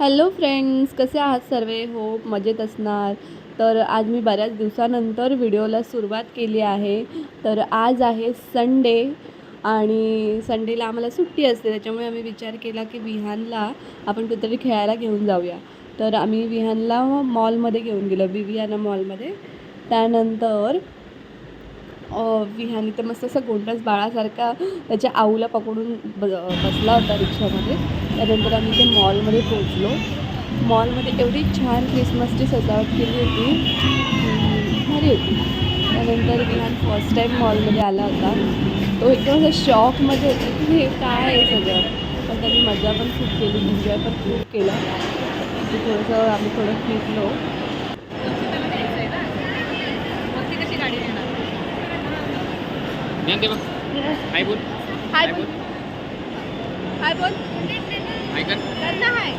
Hello friends कसे आहात सर्वे? हो मजेत असणार. तर आज मी बऱ्याच दिवसानंतर व्हिडिओला सुरुवात केली आहे. तर आज आहे संडे आणि संडेला आम्हाला सुट्टी असते त्याच्यामुळे आम्ही विचार केला की विहानला आपण कुठेतरी खेळायला घेऊन जाऊया. तर आम्ही विहानला मॉलमध्ये घेऊन गेलो विवियाना मॉलमध्ये. त्यानंतर विहानी तर मस्त असं गोंडस बाळासारखा त्याच्या आऊला पकडून ब बसला होता रिक्षामध्ये. त्यानंतर आम्ही ते मॉलमध्ये पोचलो मॉलमध्ये एवढी छान क्रिसमसची सजावट केली होती. भारी होती. त्यानंतर विहान फर्स्ट टाईम मॉलमध्ये आला होता. तो एकदम असं शॉकमध्ये होता की हे काय आहे सगळं. पण त्यांनी मजा पण खूप केली एन्जॉय पण खूप केला. थोडंसं आम्ही थोडं फिरलो. ध्यान दे बघ हाय बोल हाय बोल हाय बोल हाय कर करना हाय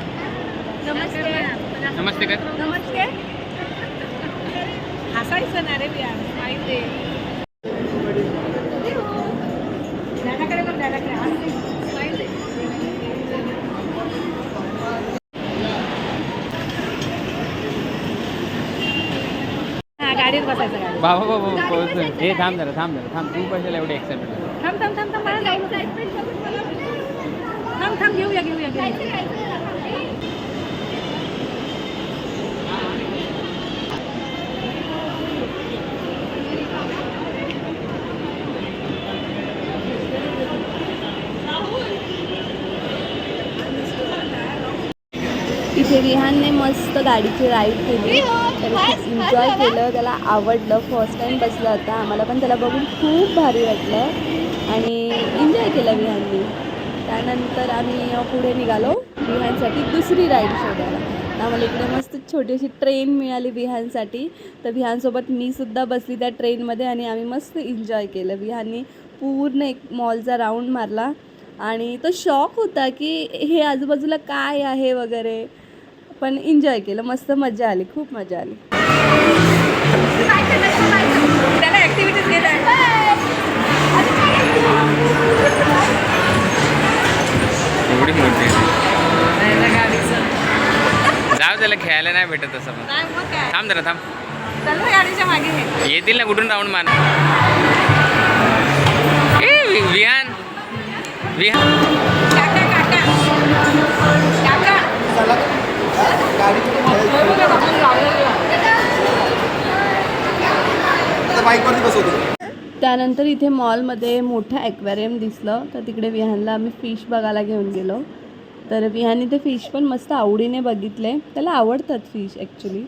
नमस्ते नमस्ते कर नमस्ते हसायचं ना रे बिया स्माईल गाडीत बसायचं गाडी बाबा बाबा हे थांब जरा थांब जरा थांब तू कशाला एवढे एक्साइटेड थांब थांब थांब थांब मला थांब थांब घेऊया घेऊया घेऊया. इथे विहानने मस्त गाडीची राईड केली. त्याने एन्जॉय केलं. त्याला आवडलं. फर्स्ट टाईम बसला होता. आम्हाला पण त्याला बघून खूप भारी वाटलं. आणि एन्जॉय केलं विहानने त्यानंतर आम्ही पुढे निघालो विहानसाठी दुसरी राईड शोधायला. आम्हाला इकडे मस्त छोटीशी ट्रेन मिळाली विहानसाठी तर विहानसोबत मी सुद्धा बसली त्या ट्रेनमध्ये आणि आम्ही मस्त एन्जॉय केलं. विहानने पूर्ण एक मॉलचा राऊंड मारला. आणि तो शॉक होता की हे आजूबाजूला काय आहे वगैरे. पण एन्जॉय केलं. मस्त मजा आली खूप मजा आली. जाऊ त्याला खेळायला नाही भेटत असं मग थांब जरा थांब. हे येतील ना कुठून राऊंड मार विहान. विहान. त्यानंतर इथे मॉलमध्ये मोठं ॲक्वॅरियम दिसलं. तर तिकडे विहानला आम्ही फिश बघायला घेऊन गेलो. तर विहानी ते फिश पण मस्त आवडीने बघितले. त्याला आवडतात फिश ॲक्च्युली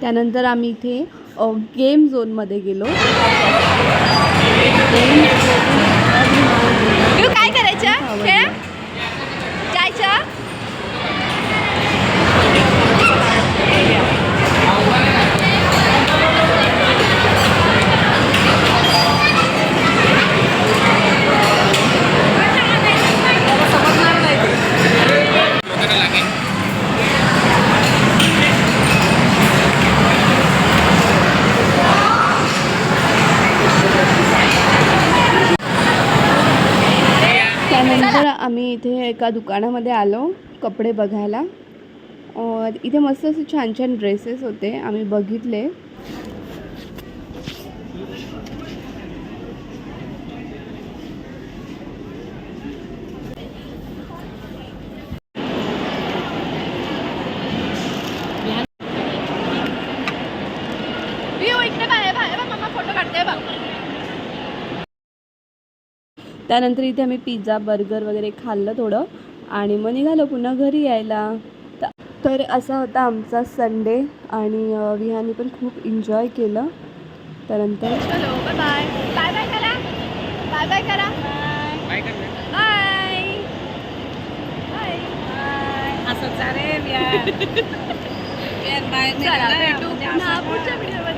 त्यानंतर आम्ही इथे गेम झोनमध्ये गेलो. गेम आम्ही इथे एका दुकानामध्ये आलो कपडे बघायला. इथे मस्त असे छान छान ड्रेसेस होते आम्ही बघितले. त्यानंतर इथे आम्ही पिझ्झा बर्गर वगैरे खाल्लं थोडं आणि मग निघालो पुन्हा घरी यायला. तर असा होता आमचा संडे आणि विहानी पण खूप एन्जॉय केलं. त्यानंतर चलो बाय बाय बाय बाय करा. बाय बाय करा बाय बाय बिया पुढच्या का? व्हिडिओमध्ये